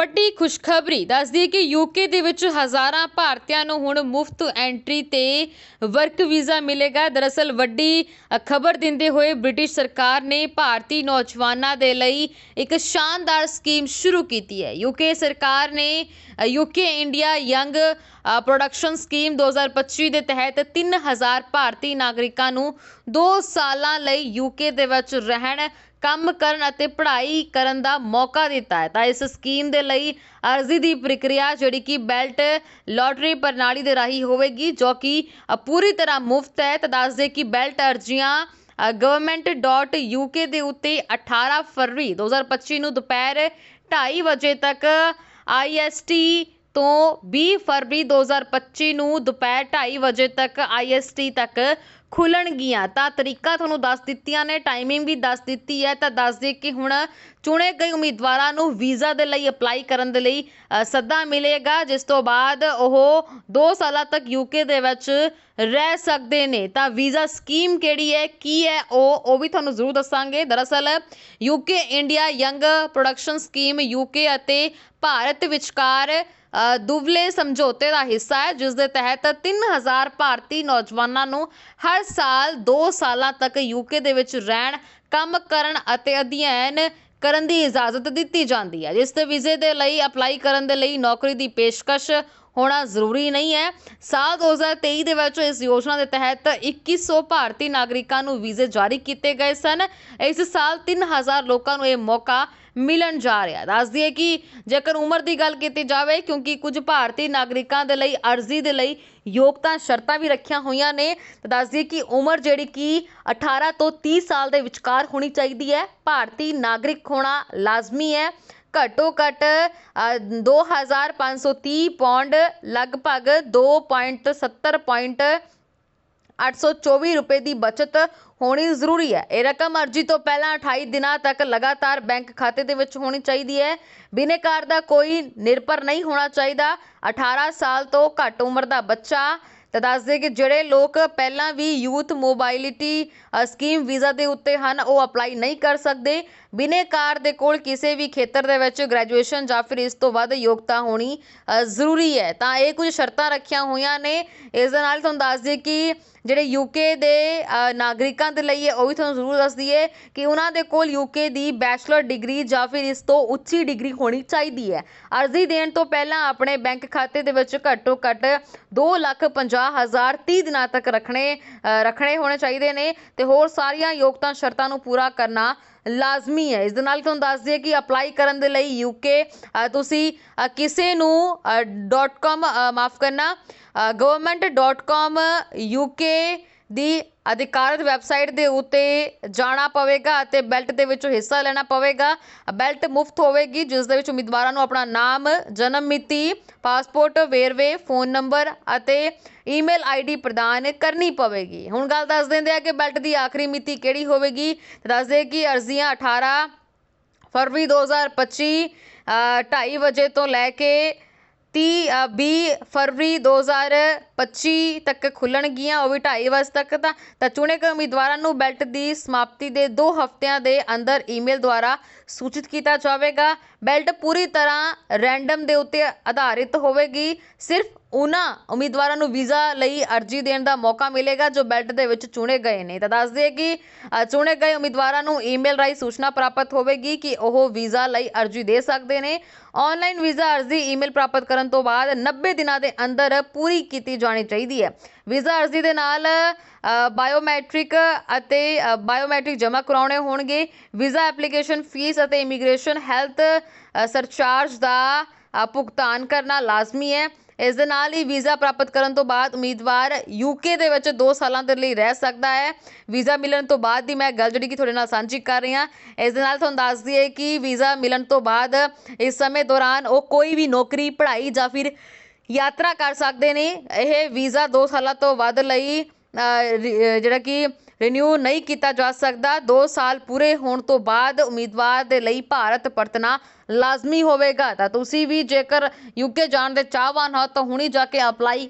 ਵੱਡੀ ਖੁਸ਼ਖਬਰੀ ਦੱਸਦੀ ਹੈ ਕਿ ਯੂਕੇ ਦੇ ਵਿੱਚ ਹਜ਼ਾਰਾਂ ਭਾਰਤੀਆਂ ਨੂੰ ਹੁਣ ਮੁਫਤ ਐਂਟਰੀ ਤੇ ਵਰਕ ਵੀਜ਼ਾ ਮਿਲੇਗਾ। ਦਰਅਸਲ ਵੱਡੀ ਖਬਰ ਦਿੰਦੇ ਹੋਏ ਬ੍ਰਿਟਿਸ਼ ਸਰਕਾਰ ਨੇ ਭਾਰਤੀ ਨੌਜਵਾਨਾਂ ਦੇ ਲਈ ਇੱਕ ਸ਼ਾਨਦਾਰ ਸਕੀਮ ਸ਼ੁਰੂ ਕੀਤੀ ਹੈ। ਯੂਕੇ ਸਰਕਾਰ ਨੇ UK India young production scheme 2025 ਦੇ ਤਹਿਤ 3000 ਭਾਰਤੀ ਨਾਗਰਿਕਾਂ ਨੂੰ 2 ਸਾਲਾਂ ਲਈ ਯੂਕੇ ਦੇ ਵਿੱਚ ਰਹਿਣ ਕੰਮ ਕਰਨ ਅਤੇ ਪੜ੍ਹਾਈ ਕਰਨ ਦਾ ਮੌਕਾ ਦਿੱਤਾ ਹੈ। ਤਾਂ ਇਸ ਸਕੀਮ ਦੇ ਲਈ ਅਰਜ਼ੀ ਦੀ ਪ੍ਰਕਿਰਿਆ ਜਿਹੜੀ ਕਿ ਬੈਲਟ ਲੋਟਰੀ ਪ੍ਰਣਾਲੀ ਦੇ ਰਾਹੀਂ ਹੋਵੇਗੀ, ਜੋ ਕਿ ਪੂਰੀ ਤਰ੍ਹਾਂ ਮੁਫਤ ਹੈ। ਤਾਂ ਦੱਸ ਦੇ ਕਿ ਬੈਲਟ ਅਰਜ਼ੀਆਂ government.uk ਦੇ ਉੱਤੇ 18 ਫਰਵਰੀ 2025 ਨੂੰ ਦੁਪਹਿਰ 2:30 ਵਜੇ ਤੱਕ IST ਤੋਂ ਵੀਹ ਫਰਵਰੀ 2025 ਨੂੰ ਦੁਪਹਿਰ ਢਾਈ ਵਜੇ ਤੱਕ ਆਈ ਐੱਸ ਟੀ ਤੱਕ ਖੁੱਲਣਗੀਆਂ। ਤਾਂ ਤਰੀਕਾ ਤੁਹਾਨੂੰ ਦੱਸ ਦਿੱਤੀਆਂ ਨੇ ਟਾਈਮਿੰਗ ਵੀ ਦੱਸ ਦਿੱਤੀ ਹੈ। ਤਾਂ ਦੱਸ ਦੇ ਕਿ ਹੁਣ ਚੁਣੇ ਗਏ ਉਮੀਦਵਾਰਾਂ ਨੂੰ ਵੀਜ਼ਾ ਦੇ ਲਈ ਅਪਲਾਈ ਕਰਨ ਦੇ ਲਈ ਸੱਦਾ ਮਿਲੇਗਾ, ਜਿਸ ਤੋਂ ਬਾਅਦ ਉਹ 2 ਸਾਲਾਂ ਤੱਕ ਯੂਕੇ ਦੇ ਵਿੱਚ ਰਹਿ ਸਕਦੇ ਨੇ। ਤਾਂ ਵੀਜ਼ਾ ਸਕੀਮ ਕਿਹੜੀ ਹੈ, ਕੀ ਹੈ, ਉਹ ਉਹ ਵੀ ਤੁਹਾਨੂੰ ਜ਼ਰੂਰ ਦੱਸਾਂਗੇ। ਦਰਅਸਲ UK India young production scheme UK ਅਤੇ ਭਾਰਤ ਵਿਚਕਾਰ ਦੁਵਲੇ ਸਮਝੌਤੇ ਦਾ ਹਿੱਸਾ ਹੈ, ਜਿਸ ਦੇ ਤਹਿਤ 3000 ਭਾਰਤੀ ਨੌਜਵਾਨਾਂ ਨੂੰ ਹਰ ਸਾਲ 2 ਸਾਲਾਂ ਤੱਕ ਯੂਕੇ ਦੇ ਵਿੱਚ ਰਹਿਣ, ਕੰਮ ਕਰਨ ਅਤੇ ਅਧਿਐਨ ਕਰਨ ਦੀ ਇਜਾਜ਼ਤ ਦਿੱਤੀ ਜਾਂਦੀ ਹੈ, ਜਿਸ ਦੇ ਵੀਜ਼ੇ ਦੇ ਲਈ ਅਪਲਾਈ ਕਰਨ ਦੇ ਲਈ ਨੌਕਰੀ ਦੀ ਪੇਸ਼ਕਸ਼ ਹੋਣਾ ਜ਼ਰੂਰੀ ਨਹੀਂ ਹੈ। ਸਾਲ 2023 ਦੇ ਵਿੱਚ ਇਸ ਯੋਜਨਾ ਦੇ ਤਹਿਤ 2100 ਭਾਰਤੀ ਨਾਗਰਿਕਾਂ ਨੂੰ ਵੀਜ਼ੇ ਜਾਰੀ ਕੀਤੇ ਗਏ ਸਨ। ਇਸ ਸਾਲ 3000 ਲੋਕਾਂ ਨੂੰ ਇਹ ਮੌਕਾ ਮਿਲਣ ਜਾ ਰਿਹਾ। ਦੱਸ ਦਈਏ ਕਿ ਜੇਕਰ ਉਮਰ ਦੀ ਗੱਲ ਕੀਤੀ ਜਾਵੇ, ਕਿਉਂਕਿ ਕੁਝ ਭਾਰਤੀ ਨਾਗਰਿਕਾਂ ਦੇ ਲਈ ਅਰਜ਼ੀ ਦੇ ਲਈ ਯੋਗਤਾ ਸ਼ਰਤਾਂ ਵੀ ਰੱਖੀਆਂ ਹੋਈਆਂ ਨੇ, ਤਾਂ ਦੱਸ ਦਈਏ ਕਿ ਉਮਰ ਜਿਹੜੀ ਕਿ 18 ਤੋਂ 30 ਸਾਲ ਦੇ ਵਿਚਕਾਰ ਹੋਣੀ ਚਾਹੀਦੀ ਹੈ। ਭਾਰਤੀ ਨਾਗਰਿਕ ਹੋਣਾ ਲਾਜ਼ਮੀ ਹੈ। ਘੱਟੋ ਘੱਟ ਦੋ ਹਜ਼ਾਰ ਪੰਜ ਸੌ ਤੀਹ ਪੌਂਡ, ਲਗਭਗ ਦੋ ਪੁਆਇੰਟ 824 ਰੁਪਏ ਦੀ ਬਚਤ ਹੋਣੀ ਜ਼ਰੂਰੀ ਹੈ। ਇਹ ਰਕਮ ਅਰਜੀ ਤੋਂ ਪਹਿਲਾਂ 28 ਦਿਨਾਂ ਤੱਕ ਲਗਾਤਾਰ ਬੈਂਕ ਖਾਤੇ ਦੇ ਵਿੱਚ ਹੋਣੀ ਚਾਹੀਦੀ ਹੈ। ਬਿਨੇਕਾਰ ਦਾ ਕੋਈ ਨਿਰਭਰ ਨਹੀਂ ਹੋਣਾ ਚਾਹੀਦਾ। 18 ਸਾਲ ਤੋਂ ਘੱਟ ਉਮਰ ਦਾ ਬੱਚਾ ਤਾਂ ਦੱਸ ਦੇ ਕਿ ਜਿਹੜੇ ਲੋਕ ਪਹਿਲਾਂ ਵੀ ਯੂਥ ਮੋਬਾਈਲਿਟੀ ਸਕੀਮ ਵੀਜ਼ਾ ਦੇ ਉੱਤੇ ਹਨ, ਉਹ ਅਪਲਾਈ ਨਹੀਂ ਕਰ ਸਕਦੇ। ਬਿਨੇਕਾਰ ਦੇ ਕੋਲ ਕਿਸੇ ਵੀ ਖੇਤਰ ਦੇ ਵਿੱਚ ਗ੍ਰੈਜੂਏਸ਼ਨ ਜਾਂ ਫਿਰ ਇਸ ਤੋਂ ਵੱਧ ਯੋਗਤਾ ਹੋਣੀ ਜ਼ਰੂਰੀ ਹੈ। ਤਾਂ ਇਹ ਕੁਝ ਸ਼ਰਤਾਂ ਰੱਖੀਆਂ ਹੋਈਆਂ ਨੇ। ਇਸ ਦੇ ਨਾਲ ਤੁਹਾਨੂੰ ਦੱਸ ਦਈਏ ਕਿ ਜਿਹੜੇ ਯੂਕੇ ਦੇ ਨਾਗਰਿਕਾਂ ਦੇ ਲਈ ਹੈ ਉਹ ਵੀ ਤੁਹਾਨੂੰ ਜ਼ਰੂਰ ਦੱਸ ਦਈਏ ਕਿ ਉਹਨਾਂ ਦੇ ਕੋਲ ਯੂਕੇ ਦੀ ਬੈਚਲਰ ਡਿਗਰੀ ਜਾਂ ਫਿਰ ਇਸ ਤੋਂ ਉੱਚੀ ਡਿਗਰੀ ਹੋਣੀ ਚਾਹੀਦੀ ਹੈ। ਅਰਜ਼ੀ ਦੇਣ ਤੋਂ ਪਹਿਲਾਂ ਆਪਣੇ ਬੈਂਕ ਖਾਤੇ ਦੇ ਵਿੱਚ ਘੱਟੋ ਘੱਟ 250000 30 ਦਿਨਾਂ ਤੱਕ ਰੱਖਣੇ ਰੱਖਣੇ ਹੋਣੇ ਚਾਹੀਦੇ ਨੇ ਤੇ ਹੋਰ ਸਾਰੀਆਂ ਯੋਗਤਾ ਸ਼ਰਤਾਂ ਨੂੰ ਪੂਰਾ ਕਰਨਾ ਲਾਜ਼ਮੀ ਹੈ। ਇਸ ਦੇ ਨਾਲ ਤੁਹਾਨੂੰ ਦੱਸ ਦਈਏ ਕਿ ਅਪਲਾਈ ਕਰਨ ਦੇ ਲਈ ਯੂਕੇ ਤੁਸੀਂ ਕਿਸੇ ਨੂੰ .com ਮਾਫ ਕਰਨਾ government.com uk ਦੀ ਅਧਿਕਾਰਤ ਵੈਬਸਾਈਟ ਦੇ ਉੱਤੇ ਜਾਣਾ ਪਵੇਗਾ ਅਤੇ ਬੈਲਟ ਦੇ ਵਿੱਚੋਂ ਹਿੱਸਾ ਲੈਣਾ ਪਵੇਗਾ। ਬੈਲਟ ਮੁਫਤ ਹੋਵੇਗੀ, ਜਿਸ ਦੇ ਵਿੱਚ ਉਮੀਦਵਾਰਾਂ ਨੂੰ ਆਪਣਾ ਨਾਮ, ਜਨਮ ਮਿਤੀ, ਪਾਸਪੋਰਟ, ਵੇਰਵੇ, ਫੋਨ ਨੰਬਰ ਅਤੇ ਈਮੇਲ ਆਈਡੀ ਪ੍ਰਦਾਨ ਕਰਨੀ ਪਵੇਗੀ। ਹੁਣ ਗੱਲ ਦੱਸ ਦਿੰਦੇ ਆ ਕਿ ਬੈਲਟ ਦੀ ਆਖਰੀ ਮਿਤੀ ਕਿਹੜੀ ਹੋਵੇਗੀ। ਦੱਸਦੇ ਕਿ ਅਰਜ਼ੀਆਂ 18 ਫਰਵਰੀ 2025 2:30 ਵਜੇ ਤੋਂ ਲੈ ਕੇ ਤੀਹ ਵੀਹ ਫਰਵਰੀ ਦੋ ਹਜ਼ਾਰ ਪੱਚੀ ਤੱਕ ਖੁੱਲ੍ਹਣਗੀਆਂ ਉਹ ਵੀ ਢਾਈ ਵਜੇ ਤੱਕ ਤਾਂ ਤਾਂ ਚੁਣੇ ਗਏ ਉਮੀਦਵਾਰਾਂ ਨੂੰ ਬੈਲਟ ਦੀ ਸਮਾਪਤੀ ਦੇ ਦੋ ਹਫ਼ਤਿਆਂ ਦੇ ਅੰਦਰ ਈਮੇਲ ਦੁਆਰਾ ਸੂਚਿਤ ਕੀਤਾ ਜਾਵੇਗਾ। ਬੈਲਟ ਪੂਰੀ ਤਰ੍ਹਾਂ ਰੈਂਡਮ ਦੇ ਉੱਤੇ ਆਧਾਰਿਤ ਹੋਵੇਗੀ, ਸਿਰਫ ਉਹਨਾਂ ਉਮੀਦਵਾਰਾਂ ਨੂੰ ਵੀਜ਼ਾ ਲਈ ਅਰਜ਼ੀ ਦੇਣ ਦਾ ਮੌਕਾ ਮਿਲੇਗਾ ਜੋ ਬੈਲਟ ਦੇ ਵਿੱਚ ਚੁਣੇ ਗਏ ਨੇ। ਤਾਂ ਦੱਸ ਦਈਏ ਕਿ ਅ, ਚੁਣੇ ਗਏ ਉਮੀਦਵਾਰਾਂ ਨੂੰ ਈਮੇਲ ਰਾਹੀਂ ਸੂਚਨਾ ਪ੍ਰਾਪਤ ਹੋਵੇਗੀ ਕਿ ਉਹ ਵੀਜ਼ਾ ਲਈ ਅਰਜ਼ੀ ਦੇ ਸਕਦੇ ਨੇ। ਆਨਲਾਈਨ ਵੀਜ਼ਾ ਅਰਜ਼ੀ ਈਮੇਲ ਪ੍ਰਾਪਤ ਕਰਨ ਤੋਂ ਬਾਅਦ 90 ਦਿਨਾਂ ਦੇ ਅੰਦਰ ਪੂਰੀ ਕੀਤੀ ਜਾਣੀ ਚਾਹੀਦੀ ਹੈ। ਵੀਜ਼ਾ ਅਰਜ਼ੀ ਦੇ ਨਾਲ ਅ, ਬਾਇਓਮੈਟ੍ਰਿਕ ਅਤੇ ਅ, ਬਾਇਓਮੈਟ੍ਰਿਕ ਜਮ੍ਹਾਂ ਕਰਾਉਣੇ ਹੋਣਗੇ। ਵੀਜ਼ਾ ਐਪਲੀਕੇਸ਼ਨ ਫੀਸ ਅਤੇ ਇਮੀਗ੍ਰੇਸ਼ਨ ਹੈਲਥ ਸਰਚਾਰਜ ਦਾ ਅ, ਭੁਗਤਾਨ ਕਰਨਾ ਲਾਜ਼ਮੀ ਹੈ। ਇਸ ਦੇ ਨਾਲ ਹੀ ਵੀਜ਼ਾ ਪ੍ਰਾਪਤ ਕਰਨ ਤੋਂ ਬਾਅਦ ਉਮੀਦਵਾਰ ਯੂਕੇ ਦੇ ਵਿੱਚ 2 ਸਾਲਾਂ ਦੇ ਲਈ ਰਹਿ ਸਕਦਾ ਹੈ। ਵੀਜ਼ਾ ਮਿਲਣ ਤੋਂ ਬਾਅਦ ਦੀ ਮੈਂ ਗੱਲ ਜਿਹੜੀ ਕਿ ਤੁਹਾਡੇ ਨਾਲ ਸਾਂਝੀ ਕਰ ਰਹੀ ਹਾਂ, ਇਸ ਦੇ ਨਾਲ ਤੁਹਾਨੂੰ ਦੱਸ ਦਈਏ ਕਿ ਵੀਜ਼ਾ ਮਿਲਣ ਤੋਂ ਬਾਅਦ ਇਸ ਸਮੇਂ ਦੌਰਾਨ ਉਹ ਕੋਈ ਵੀ ਨੌਕਰੀ, ਪੜ੍ਹਾਈ ਜਾਂ ਫਿਰ ਯਾਤਰਾ ਕਰ ਸਕਦੇ ਨੇ। ਇਹ ਵੀਜ਼ਾ 2 ਸਾਲਾਂ ਤੋਂ ਵੱਧ ਲਈ ਜਿਹੜਾ ਕਿ ਰਿਨਿਊ ਨਹੀਂ ਕੀਤਾ ਜਾ ਸਕਦਾ। 2 ਸਾਲ ਪੂਰੇ ਹੋਣ ਤੋਂ ਬਾਅਦ ਉਮੀਦਵਾਰ ਦੇ ਲਈ ਭਾਰਤ ਪਰਤਣਾ ਲਾਜ਼ਮੀ ਹੋਵੇਗਾ। ਤਾਂ ਤੁਸੀਂ ਵੀ ਜੇਕਰ ਯੂਕੇ ਜਾਣ ਦੇ ਚਾਹਵਾਨ ਹੋ ਤਾਂ ਹੁਣੀ ਜਾ ਕੇ ਅਪਲਾਈ